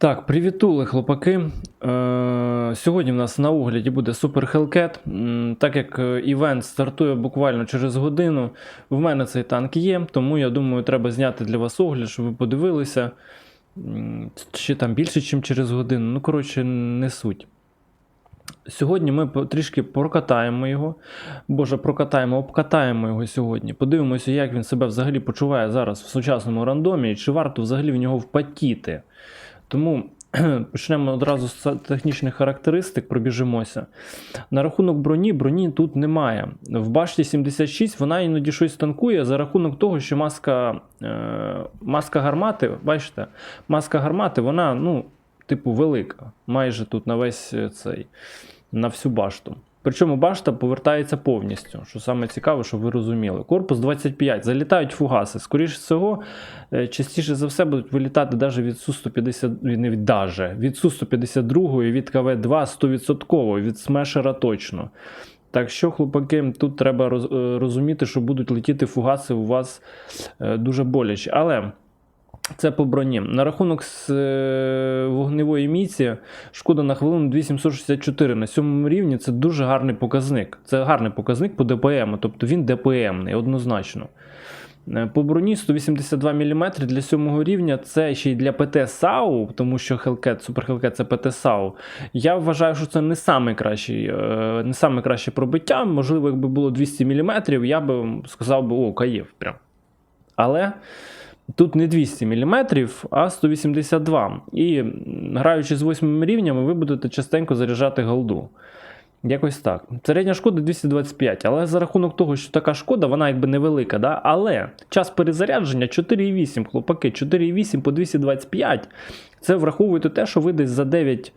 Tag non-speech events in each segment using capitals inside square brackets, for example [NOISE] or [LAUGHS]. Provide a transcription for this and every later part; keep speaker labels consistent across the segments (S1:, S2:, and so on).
S1: Так, привітули, хлопаки. Е, сьогодні в нас на огляді буде Hellcat. М, Так як е, івент стартує буквально через годину, в мене цей танк є, тому я думаю, треба зняти для вас огляд, щоб ви подивилися. Чи там більше, ніж через годину. Ну, коротше, не суть. Сьогодні ми трішки прокатаємо його. Боже, прокатаємо, обкатаємо його сьогодні. Подивимося, як він себе взагалі почуває зараз в сучасному рандомі, і чи варто взагалі в нього впатіти. Тому [CLEARS THROAT] почнемо одразу з технічних характеристик, пробіжимося. На рахунок броні, броні тут немає. В башті 76 вона іноді щось танкує за рахунок того, що маска, е, маска гармати, бачите, маска гармати, вона, ну, типу, велика. Майже тут на весь е, цей, на всю башту. Причому башта повертається повністю, що саме цікаве, щоб ви розуміли. Корпус 25, залітають фугаси. Скоріше всього, е, частіше за все будуть вилітати навіть від Су-150, не від даже, від Су-152 і від КВ-2 100%, від смешера точно. Так що, хлопаки, тут треба е, розуміти, що будуть летіти фугаси у вас е, дуже боляче. Але це по броні. На рахунок з е, вогневої міці, шкода на хвилину 2764 на сьомому рівні це дуже гарний показник. Це гарний показник по ДПМ, тобто він ДПМний, однозначно. Е, По броні 182 мм для сьомого рівня це ще й для ПТ САУ, тому що Hellcat, Super Hellcat це ПТ САУ. Я вважаю, що це не саме кращий, е, не саме краще пробиття. Можливо, якби було 200 мм, я би сказав би, о, каїв прям. Але тут не 200 мм, а 182. І граючи з 8 рівнями, ви будете частенько заряджати голду. Якось так. Середня шкода 225, але за рахунок того, що така шкода, вона якби невелика, да? але час перезарядження 4,8, хлопаки, 4,8 по 225. Це враховуєте те, що ви десь за 9.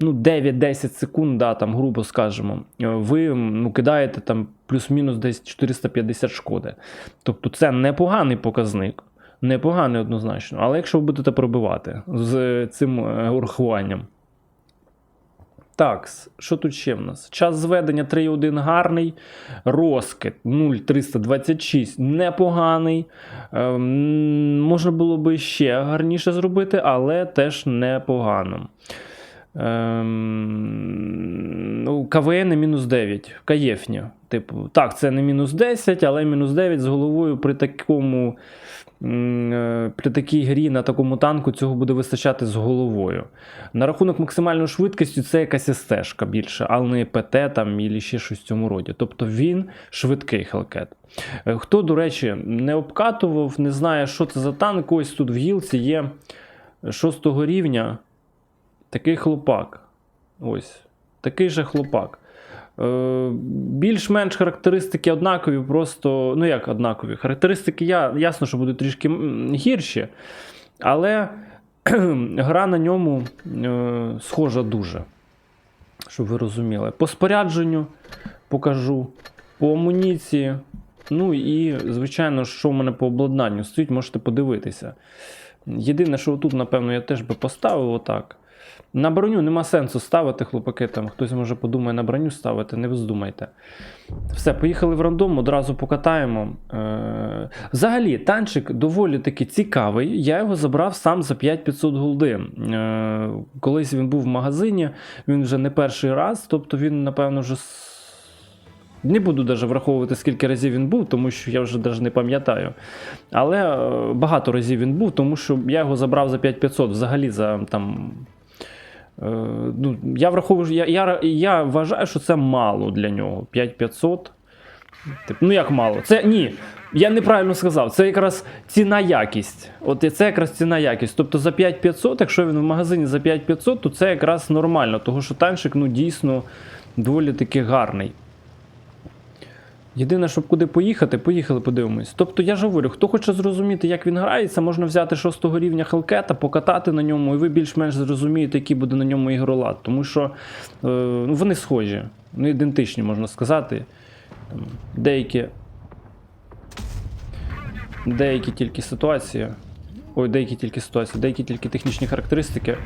S1: Ну, 9-10 секунд, да, там, грубо скажемо, е, ви ну, кидаєте там плюс-мінус десь 450 шкоди. Тобто це непоганий показник, непоганий однозначно. Але якщо ви будете пробивати з цим е, урахуванням. Так, що тут ще в нас? Час зведення 3.1 гарний. Розкид 0,326 непоганий. Ем, можна було би ще гарніше зробити, але теж непогано. Ем, ну, КВН мінус 9. Каєфні. Типу, так, це не мінус 10, але мінус 9 з головою при такому. Е, При такій грі на такому танку цього буде вистачати з головою. На рахунок максимальної швидкості це якась стежка більше, але не ПТ там і ще щось в цьому роді. Тобто він швидкий. Е, Хто, до речі, не обкатував, не знає, що це за танк, ось тут в гілці є 6 рівня такий хлопак. Ось. Такий же хлопак. Е, більш-менш характеристики однакові, просто, ну як однакові. Характеристики я, ясно, що будуть трішки гірші, але [CLEARS THROAT] гра на ньому е, схожа дуже. Щоб ви розуміли. По спорядженню покажу, по амуніції. Ну і, звичайно, що в мене по обладнанню стоїть, можете подивитися. Єдине, що тут, напевно, я теж би поставив отак. На броню нема сенсу ставити, хлопаки. Там хтось може подумає на броню ставити, не вздумайте. Все, поїхали в рандом, одразу покатаємо. Е, Взагалі, танчик доволі таки цікавий. Я його забрав сам за 5500 голди. Е, Колись він був в магазині, він вже не перший раз, тобто він, напевно, вже. Не буду навіть враховувати, скільки разів він був, тому що я вже навіть не пам'ятаю. Але е, багато разів він був, тому що я його забрав за 5500, взагалі за там. Е, ну, я враховую, я, я, я вважаю, що це мало для нього. 5500. Тип, ну як мало? Це ні. Я неправильно сказав. Це якраз ціна якість. От і це якраз ціна якість. Тобто за 5500, якщо він в магазині за 5500, то це якраз нормально, тому що танчик ну, дійсно доволі таки гарний. Єдине, щоб куди поїхати, поїхали, подивимось. Тобто я ж говорю, хто хоче зрозуміти, як він грається, можна взяти 6 рівня Хелкета, покатати на ньому, і ви більш-менш зрозумієте, який буде на ньому ігролад. Тому що е, ну, вони схожі, ну, ідентичні, можна сказати. Деякі. Деякі тільки ситуації. Ой, деякі тільки ситуації, деякі тільки технічні характеристики.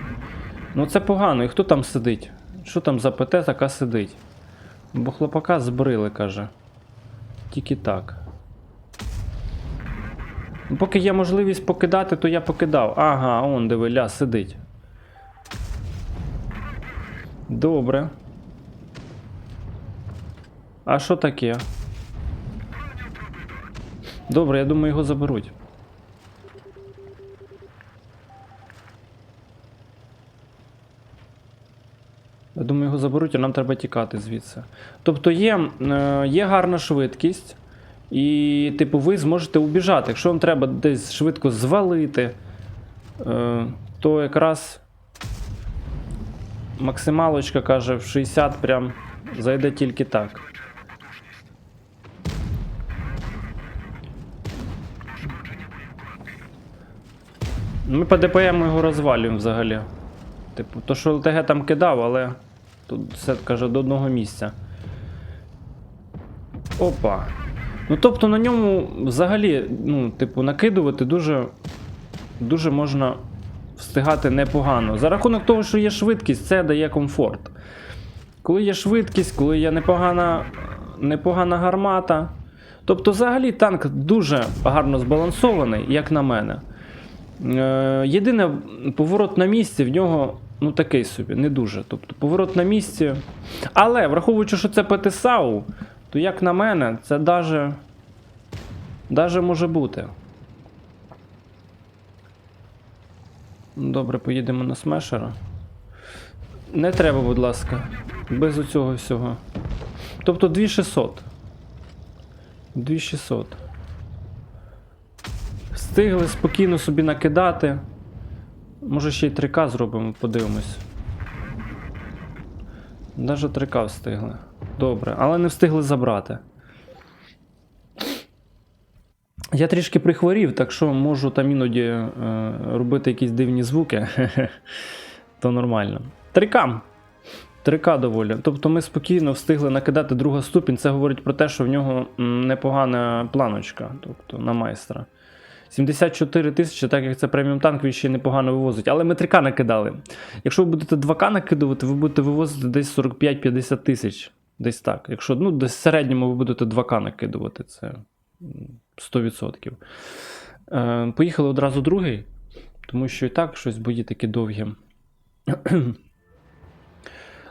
S1: Ну це погано. І хто там сидить? Що там за ПТ така сидить? Бо хлопака збрили, каже тільки так. Ну, поки є можливість покидати, то я покидав. Ага, он диви, ля, сидить. Добре. А що таке? Добре, я думаю, його заберуть. Я думаю, його заберуть, а нам треба тікати звідси. Тобто є, е, є гарна швидкість, і, типу, ви зможете убіжати. Якщо вам треба десь швидко звалити, е, то якраз максималочка каже в 60 прям зайде тільки так. Ми по ДПМ його розвалюємо взагалі. Типу, то, що ЛТГ там кидав, але тут все каже до одного місця. Опа. Ну тобто на ньому взагалі, ну, типу, накидувати дуже, дуже можна встигати непогано. За рахунок того, що є швидкість, це дає комфорт. Коли є швидкість, коли є непогана, непогана гармата. Тобто, взагалі, танк дуже гарно збалансований, як на мене. Е, єдине, поворот на місці в нього ну такий собі, не дуже. Тобто поворот на місці. Але враховуючи, що це ПТСАУ, то як на мене, це даже, даже може бути. Добре, поїдемо на смешера. Не треба, будь ласка, без оцього всього. Тобто 2600. 2600. Встигли спокійно собі накидати. Може ще й 3К зробимо, подивимось. Даже 3К встигли. Добре, але не встигли забрати. Я трішки прихворів, так що можу там іноді е, робити якісь дивні звуки. [LAUGHS] То нормально. 3К. 3К доволі. Тобто ми спокійно встигли накидати друга ступінь. Це говорить про те, що в нього непогана планочка, тобто на майстра. 74 тисячі, так як це преміум танк, він ще непогано вивозить. Але ми 3К накидали. Якщо ви будете 2К накидувати, ви будете вивозити десь 45-50 тисяч. Десь так. Якщо ну, десь в середньому ви будете 2К накидувати, це 100%. Е, поїхали одразу другий, тому що і так щось бої такі довгі.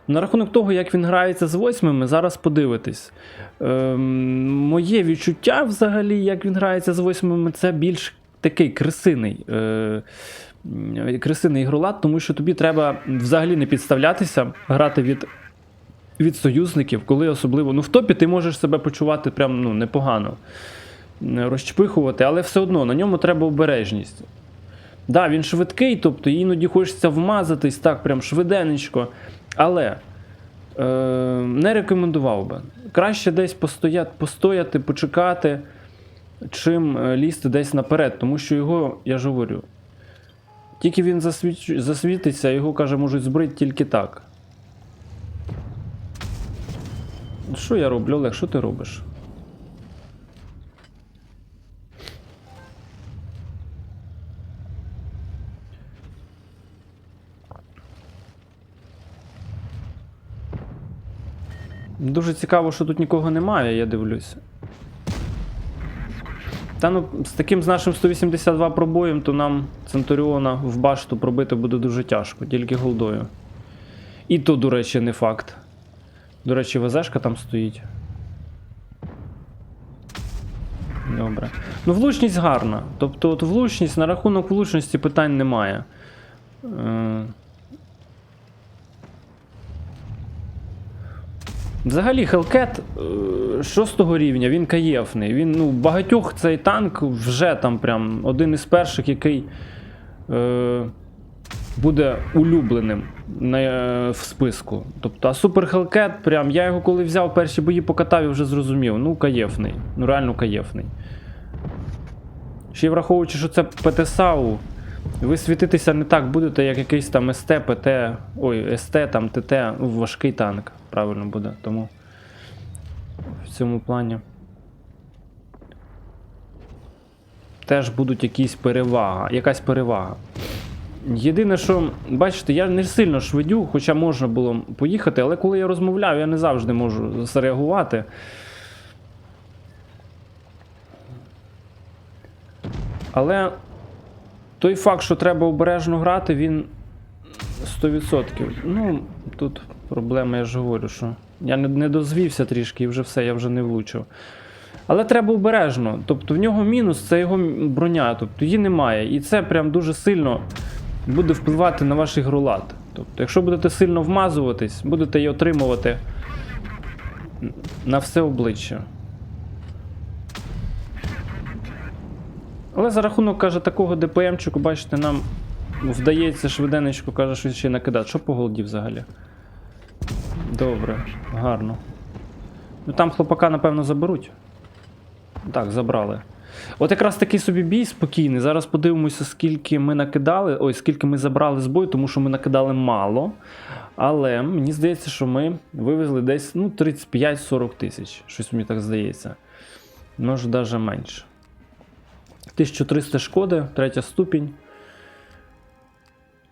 S1: На рахунок того, як він грається з восьмими, зараз подивитись. Ем, моє відчуття, взагалі, як він грається з восьмими, це більш такий крисиний. Е, м, крисиний ігролад, тому що тобі треба взагалі не підставлятися, грати від, від союзників, коли особливо. Ну, в топі ти можеш себе почувати прям ну, непогано, розчпихувати, але все одно на ньому треба обережність. Да, він швидкий, тобто іноді хочеться вмазатись так, прям швиденечко. Але е, не рекомендував би. Краще десь постояти, постояти, почекати, чим е, лізти десь наперед, тому що його, я ж говорю, тільки він засвіч, засвітиться, його, каже, можуть збрити тільки так. Що я роблю, Олег, що ти робиш? Дуже цікаво, що тут нікого немає, я дивлюсь. Та ну, з таким з нашим 182 пробоєм, то нам Центуріона в башту пробити буде дуже тяжко, тільки голдою. І то, до речі, не факт. До речі, ВЗшка там стоїть. Добре. Ну, влучність гарна. Тобто, от влучність, на рахунок влучності питань немає. Е, Взагалі, Hellcat е, шостого рівня, він каєфний. Він ну, багатьох цей танк вже там прям один із перших, який е, буде улюбленим на, е, в списку. Тобто, а Super Hellcat, прям, я його коли взяв перші бої покатав і вже зрозумів. Ну, каєфний. Ну, реально каєфний. Ще враховуючи, що це ПТСАУ, ви світитися не так будете, як якийсь там СТ, ПТ, ой, СТ, там ТТ, ну, важкий танк, правильно буде. Тому в цьому плані теж будуть якісь перевага, якась перевага. Єдине, що, бачите, я не сильно швидю, хоча можна було поїхати, але коли я розмовляю, я не завжди можу зреагувати. Але той факт, що треба обережно грати, він 100%. Ну, тут проблема, я ж говорю, що я не, не дозвівся трішки і вже все, я вже не влучив. Але треба обережно. Тобто в нього мінус це його броня, тобто її немає. І це прям дуже сильно буде впливати на ваш ігролад. Тобто, якщо будете сильно вмазуватись, будете її отримувати на все обличчя. Але за рахунок, каже, такого ДПМчику, бачите, нам вдається швиденечко, каже, що ще накидати. Що по голді взагалі? Добре, гарно. Ну там хлопака, напевно, заберуть. Так, забрали. От якраз такий собі бій спокійний. Зараз подивимося, скільки ми накидали. Ой, скільки ми забрали з бою, тому що ми накидали мало. Але мені здається, що ми вивезли десь ну, 35-40 тисяч. Щось мені так здається. Може, навіть менше. 1300 шкоди, третя ступінь.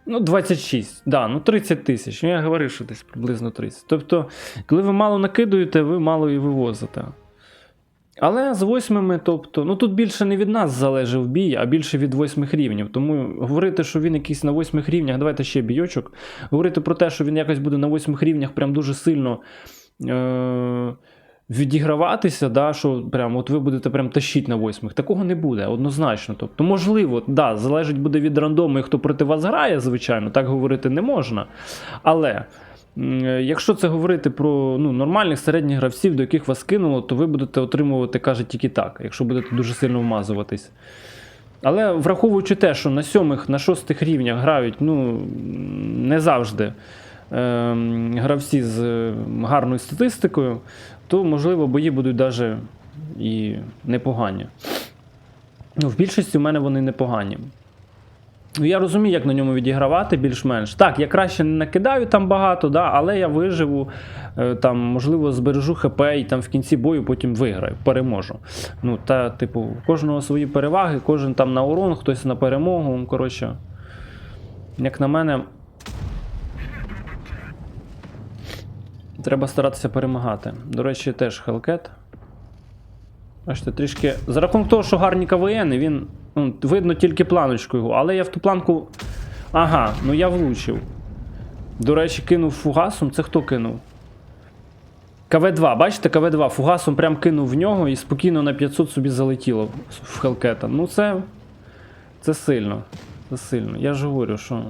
S1: Ну, 26, да, ну 30 тисяч. Ну, я говорив, що десь приблизно 30. Тобто, коли ви мало накидуєте, ви мало і вивозите. Але з восьмими, тобто, ну тут більше не від нас залежав бій, а більше від восьмих рівнів. Тому говорити, що він якийсь на восьмих рівнях, давайте ще бійочок. Говорити про те, що він якось буде на восьмих рівнях прям дуже сильно е- відіграватися, да, що прям от ви будете прям тащити на восьмих. Такого не буде, однозначно. Тобто, можливо, да, залежить буде від рандому, і хто проти вас грає, звичайно, так говорити не можна. Але. Якщо це говорити про ну, нормальних середніх гравців, до яких вас кинуло, то ви будете отримувати, каже, тільки так, якщо будете дуже сильно вмазуватись. Але враховуючи те, що на сьомих, на шостих рівнях грають ну, не завжди гравці з е, гарною статистикою, то, можливо, бої будуть навіть і непогані. Ну, в більшості в мене вони непогані. Ну, я розумію, як на ньому відігравати більш-менш. Так, я краще не накидаю там багато, да, але я виживу, е, там, можливо, збережу ХП і там в кінці бою потім виграю, переможу. Ну, та, типу, у кожного свої переваги, кожен там на урон, хтось на перемогу. Коротше, як на мене, треба старатися перемагати. До речі, теж Hellcat. Бачите, трішки. За рахунок того, що гарні КВН, він. Ну, видно тільки планочку його, але я в ту планку. Ага, ну я влучив. До речі, кинув фугасом. Це хто кинув? КВ2, бачите, КВ2 фугасом прям кинув в нього і спокійно на 500 собі залетіло в Хелкета. Ну це. Це сильно. Це сильно. Я ж говорю, що.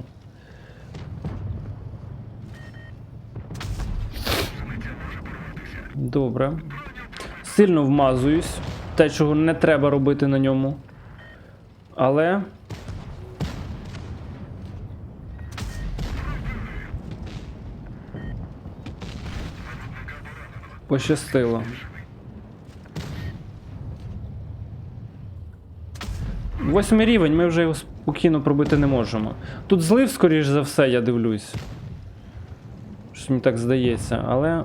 S1: Добре. Сильно вмазуюсь. Те, чого не треба робити на ньому. Але. Пощастило. Восьмий рівень, ми вже його спокійно пробити не можемо. Тут злив, скоріш за все, я дивлюсь. Щось мені так здається, але.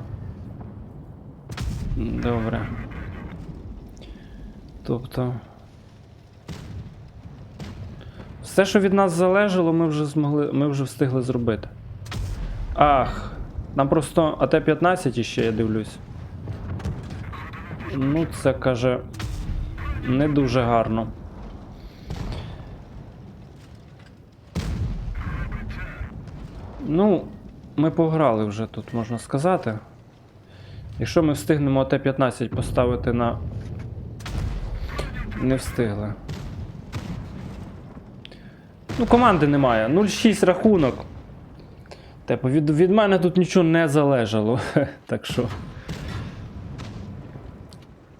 S1: Добре. Тобто. Все, що від нас залежало, ми вже змогли. Ми вже встигли зробити. Ах, нам просто АТ-15 іще, я дивлюсь. Ну, це каже. Не дуже гарно. Ну, ми пограли вже тут, можна сказати. Якщо ми встигнемо АТ-15 поставити на. Не встигли. Ну, команди немає. 0-6 рахунок. Типу, від, від мене тут нічого не залежало. [LAUGHS] так що.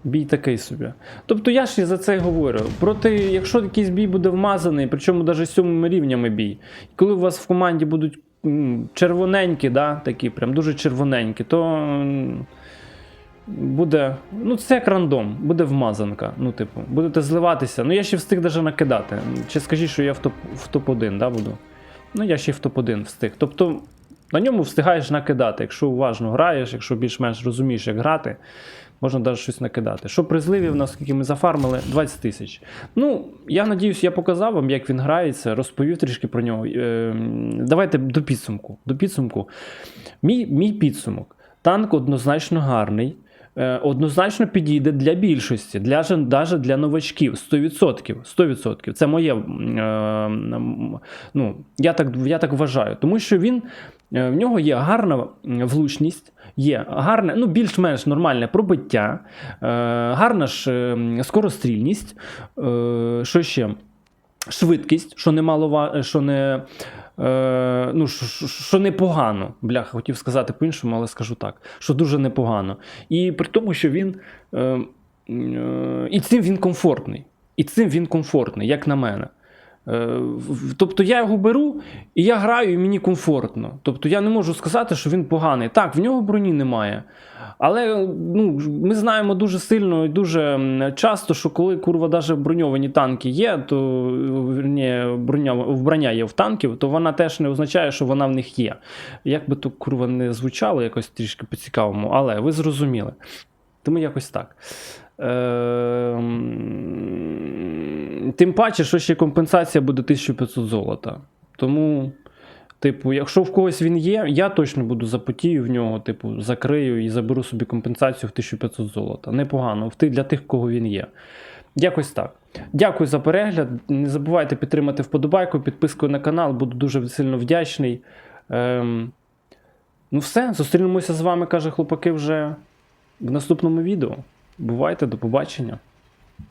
S1: Бій такий собі. Тобто я ж і за це говорю. Проти, якщо якийсь бій буде вмазаний, причому навіть сьомими рівнями бій, коли у вас в команді будуть червоненькі, да, такі прям дуже червоненькі, то буде. Ну, це як рандом, буде вмазанка. Ну, типу, будете зливатися. Ну, я ще встиг даже накидати. Чи скажіть, що я в топ, в топ-1 да, буду? Ну, я ще в топ-1 встиг. Тобто, на ньому встигаєш накидати. Якщо уважно граєш, якщо більш-менш розумієш, як грати, можна навіть щось накидати. Що при зливі в нас, скільки ми зафармили? 20 тисяч. Ну, я надіюсь, я показав вам, як він грається, розповів трішки про нього. Е, давайте до підсумку. До підсумку. Мій, мій підсумок. Танк однозначно гарний. Е, однозначно підійде для більшості, для, даже для новачків. 100%. 100%. Це моє. е, ну, я, так, я так вважаю. Тому що він, е, в нього є гарна влучність, є гарне, ну, більш-менш нормальне пробиття, гарна ж скорострільність. Що ще? Швидкість, що немало, що не. Е, ну, що- що непогано. Бляха, хотів сказати по-іншому, але скажу так, що дуже непогано. І при тому, що він. Е, е, і цим він комфортний. І цим він комфортний, як на мене. Е, Тобто я його беру і я граю, і мені комфортно. Тобто я не можу сказати, що він поганий. Так, в нього броні немає. Але ну, ми знаємо дуже сильно і дуже часто, що коли курва даже броньовані танки є, то вірні, броня, вбрання є в танків, то вона теж не означає, що вона в них є. Як би то курва не звучало якось трішки по-цікавому, але ви зрозуміли. Тому якось так. Ем, Тим паче, що ще компенсація буде 1500 золота. Тому, типу, якщо в когось він є, я точно буду запотію в нього, типу, закрию і заберу собі компенсацію в 1500 золота. Непогано, для тих, кого він є. Якось так. Дякую за перегляд. Не забувайте підтримати вподобайку, підпискою на канал, буду дуже сильно вдячний. Ем, ну, все, зустрінемося з вами, каже хлопаки, вже в наступному відео. Бувайте, до побачення.